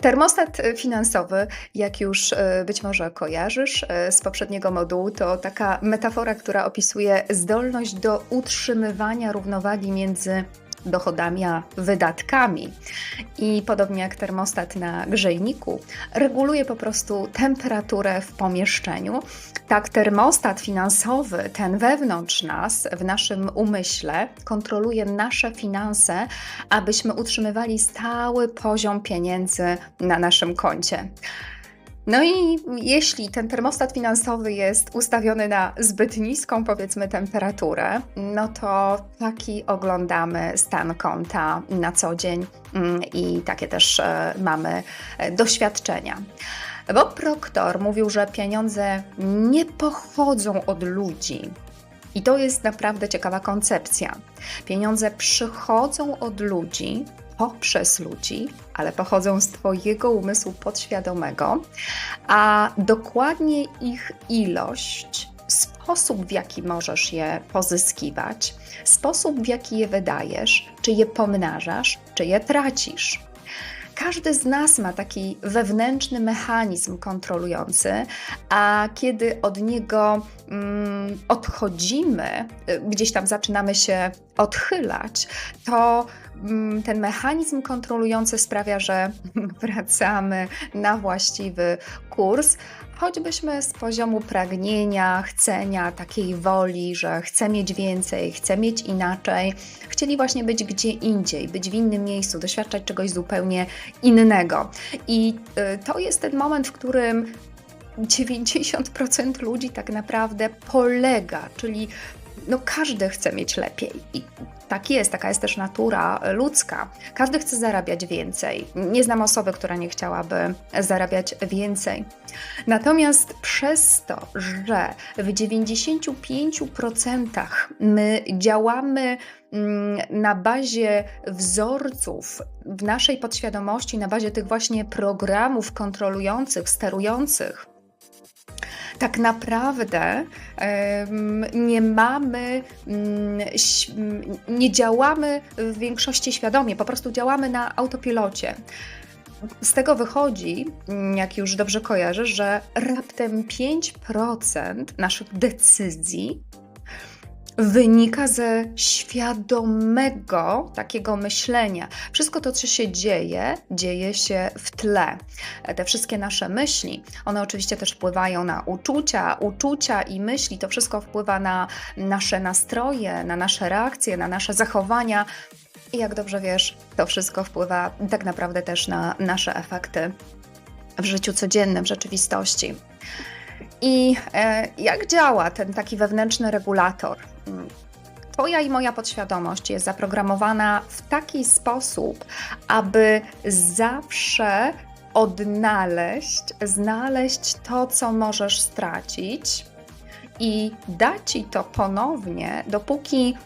Termostat finansowy, jak już e, być może kojarzysz e, z poprzedniego modułu, to taka metafora, która opisuje zdolność do utrzymywania równowagi między dochodami a wydatkami. I podobnie jak termostat na grzejniku, reguluje po prostu temperaturę w pomieszczeniu. Tak, termostat finansowy, ten wewnątrz nas, w naszym umyśle, kontroluje nasze finanse, abyśmy utrzymywali stały poziom pieniędzy na naszym koncie. No i jeśli ten termostat finansowy jest ustawiony na zbyt niską, powiedzmy, temperaturę, no to taki oglądamy stan konta na co dzień mm, i takie też e, mamy e, doświadczenia. Bob Proctor mówił, że pieniądze nie pochodzą od ludzi. I to jest naprawdę ciekawa koncepcja. Pieniądze przychodzą od ludzi, poprzez ludzi, ale pochodzą z Twojego umysłu podświadomego, a dokładnie ich ilość, sposób w jaki możesz je pozyskiwać, sposób w jaki je wydajesz, czy je pomnażasz, czy je tracisz. Każdy z nas ma taki wewnętrzny mechanizm kontrolujący, a kiedy od niego mm, odchodzimy, y, gdzieś tam zaczynamy się odchylać, to mm, ten mechanizm kontrolujący sprawia, że wracamy na właściwy kurs, choćbyśmy z poziomu pragnienia, chcenia, takiej woli, że chcę mieć więcej, chcę mieć inaczej, chcieli właśnie być gdzie indziej, być w innym miejscu, doświadczać czegoś zupełnie innego. I y, to jest ten moment, w którym 90% ludzi tak naprawdę polega, czyli no każdy chce mieć lepiej. I tak jest, taka jest też natura ludzka. Każdy chce zarabiać więcej. Nie znam osoby, która nie chciałaby zarabiać więcej. Natomiast przez to, że w 95% my działamy mm, na bazie wzorców w naszej podświadomości, na bazie tych właśnie programów kontrolujących, sterujących, tak naprawdę nie mamy, mm, nie działamy w większości świadomie, po prostu działamy na autopilocie. Z tego wychodzi, jak już dobrze kojarzę, że raptem 5% naszych decyzji wynika ze świadomego takiego myślenia. Wszystko to, co się dzieje, dzieje się w tle. Te wszystkie nasze myśli, one oczywiście też wpływają na uczucia, uczucia i myśli, to wszystko wpływa na nasze nastroje, na nasze reakcje, na nasze zachowania. I jak dobrze wiesz, to wszystko wpływa tak naprawdę też na nasze efekty w życiu codziennym, w rzeczywistości. I e, jak działa ten taki wewnętrzny regulator? Twoja i moja podświadomość jest zaprogramowana w taki sposób, aby zawsze odnaleźć, znaleźć to, co możesz stracić i dać ci to ponownie, dopóki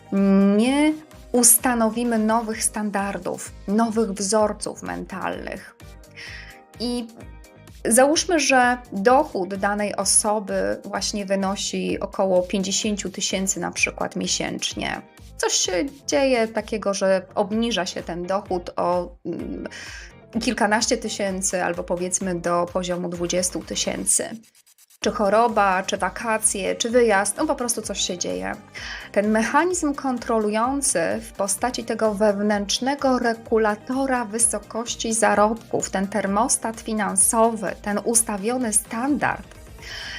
nie ustanowimy nowych standardów, nowych wzorców mentalnych. I Załóżmy, że dochód danej osoby właśnie wynosi około 50 tysięcy na przykład miesięcznie. Coś się dzieje takiego, że obniża się ten dochód o mm, kilkanaście tysięcy albo powiedzmy do poziomu 20 tysięcy czy choroba, czy wakacje, czy wyjazd, no po prostu coś się dzieje. Ten mechanizm kontrolujący w postaci tego wewnętrznego regulatora wysokości zarobków, ten termostat finansowy, ten ustawiony standard,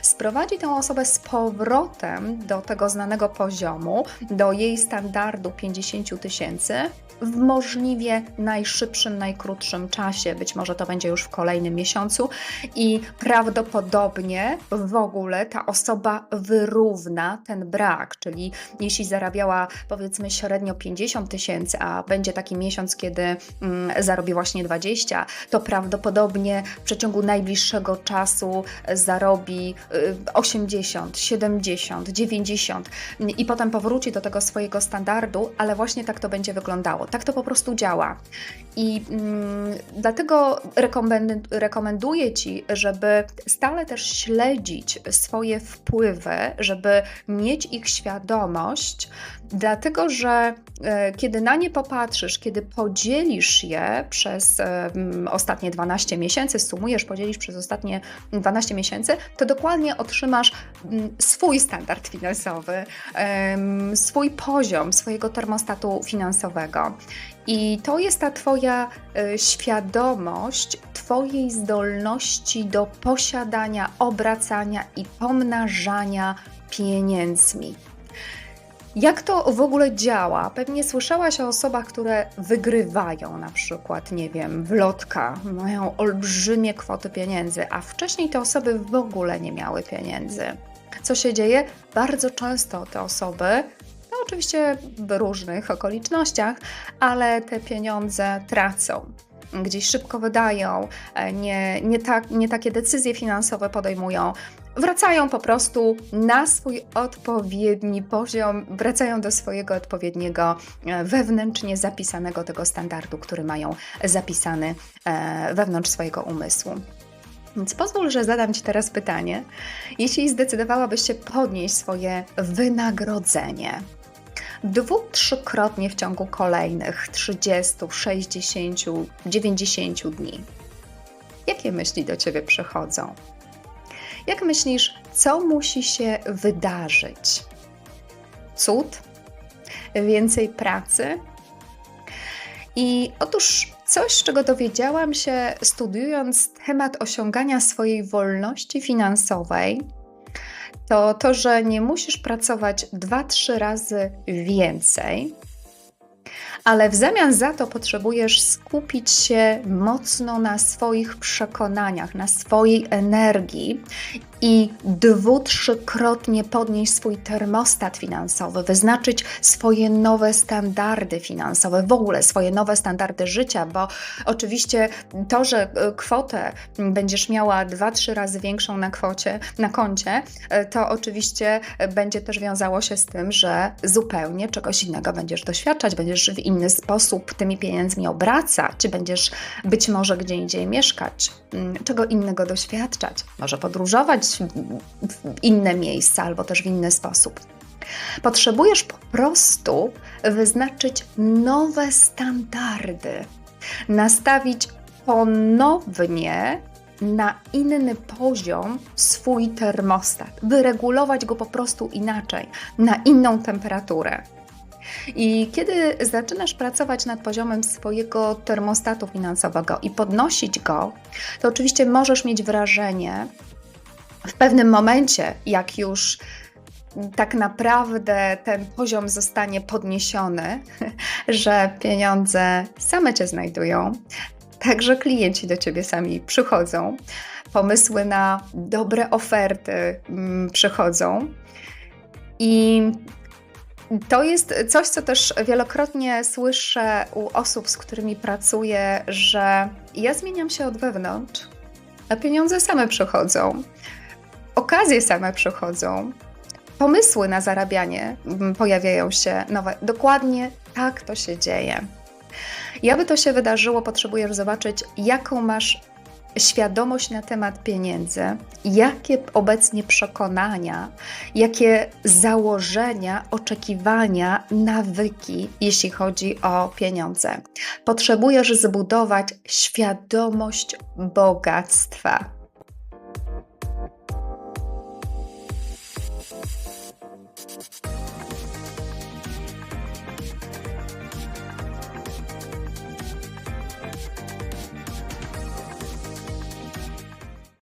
sprowadzi tę osobę z powrotem do tego znanego poziomu, do jej standardu 50 tysięcy, w możliwie najszybszym, najkrótszym czasie. Być może to będzie już w kolejnym miesiącu i prawdopodobnie w ogóle ta osoba wyrówna ten brak, czyli jeśli zarabiała powiedzmy średnio 50 tysięcy, a będzie taki miesiąc, kiedy mm, zarobi właśnie 20, to prawdopodobnie w przeciągu najbliższego czasu zarobi 80, 70, 90 i potem powróci do tego swojego standardu, ale właśnie tak to będzie wyglądało. Tak to po prostu działa. I mm, dlatego rekomenduję Ci, żeby stale też śledzić swoje wpływy, żeby mieć ich świadomość, Dlatego, że e, kiedy na nie popatrzysz, kiedy podzielisz je przez e, ostatnie 12 miesięcy, sumujesz, podzielisz przez ostatnie 12 miesięcy, to dokładnie otrzymasz swój standard finansowy, swój poziom swojego termostatu finansowego. I to jest ta Twoja e, świadomość Twojej zdolności do posiadania, obracania i pomnażania pieniędzmi. Jak to w ogóle działa? Pewnie słyszałaś o osobach, które wygrywają na przykład, nie wiem, w lotka, mają olbrzymie kwoty pieniędzy, a wcześniej te osoby w ogóle nie miały pieniędzy. Co się dzieje? Bardzo często te osoby no oczywiście w różnych okolicznościach, ale te pieniądze tracą. Gdzieś szybko wydają, e, nie, nie, nie takie decyzje finansowe podejmują, wracają po prostu na swój odpowiedni poziom, wracają do swojego odpowiedniego e, wewnętrznie zapisanego tego standardu, który mają zapisany e, wewnątrz swojego umysłu. Więc pozwól, że zadam Ci teraz pytanie. Jeśli zdecydowałabyś się podnieść swoje wynagrodzenie, dwu, trzykrotnie w ciągu kolejnych 30, 60, 90 dni. Jakie myśli do ciebie przychodzą? Jak myślisz, co musi się wydarzyć? Cud? Więcej pracy? I otóż coś, czego dowiedziałam się studiując temat osiągania swojej wolności finansowej, to to, że nie musisz pracować 2-3 razy więcej, ale w zamian za to potrzebujesz skupić się mocno na swoich przekonaniach, na swojej energii i dwu, trzykrotnie podnieść swój termostat finansowy, wyznaczyć swoje nowe standardy finansowe, w ogóle swoje nowe standardy życia, bo oczywiście to, że e, kwotę będziesz miała dwa, trzy razy większą na kwocie, na koncie, e, to oczywiście będzie też wiązało się z tym, że zupełnie czegoś innego będziesz doświadczać, będziesz w inny sposób tymi pieniędzmi obracać, będziesz być może gdzie indziej mieszkać, mm, czego innego doświadczać, może podróżować w inne miejsca albo też w inny sposób. Potrzebujesz po prostu wyznaczyć nowe standardy, nastawić ponownie na inny poziom swój termostat, wyregulować go po prostu inaczej, na inną temperaturę. I kiedy zaczynasz pracować nad poziomem swojego termostatu finansowego i podnosić go, to oczywiście możesz mieć wrażenie, w pewnym momencie, jak już tak naprawdę ten poziom zostanie podniesiony, że pieniądze same cię znajdują, także klienci do ciebie sami przychodzą, pomysły na dobre oferty mm, przychodzą. I to jest coś, co też wielokrotnie słyszę u osób, z którymi pracuję, że ja zmieniam się od wewnątrz, a pieniądze same przychodzą okazje same przychodzą, pomysły na zarabianie mm, pojawiają się nowe. Dokładnie tak to się dzieje. I aby to się wydarzyło, potrzebujesz zobaczyć, jaką masz świadomość na temat pieniędzy, jakie obecnie przekonania, jakie założenia, oczekiwania, nawyki, jeśli chodzi o pieniądze. Potrzebujesz zbudować świadomość bogactwa.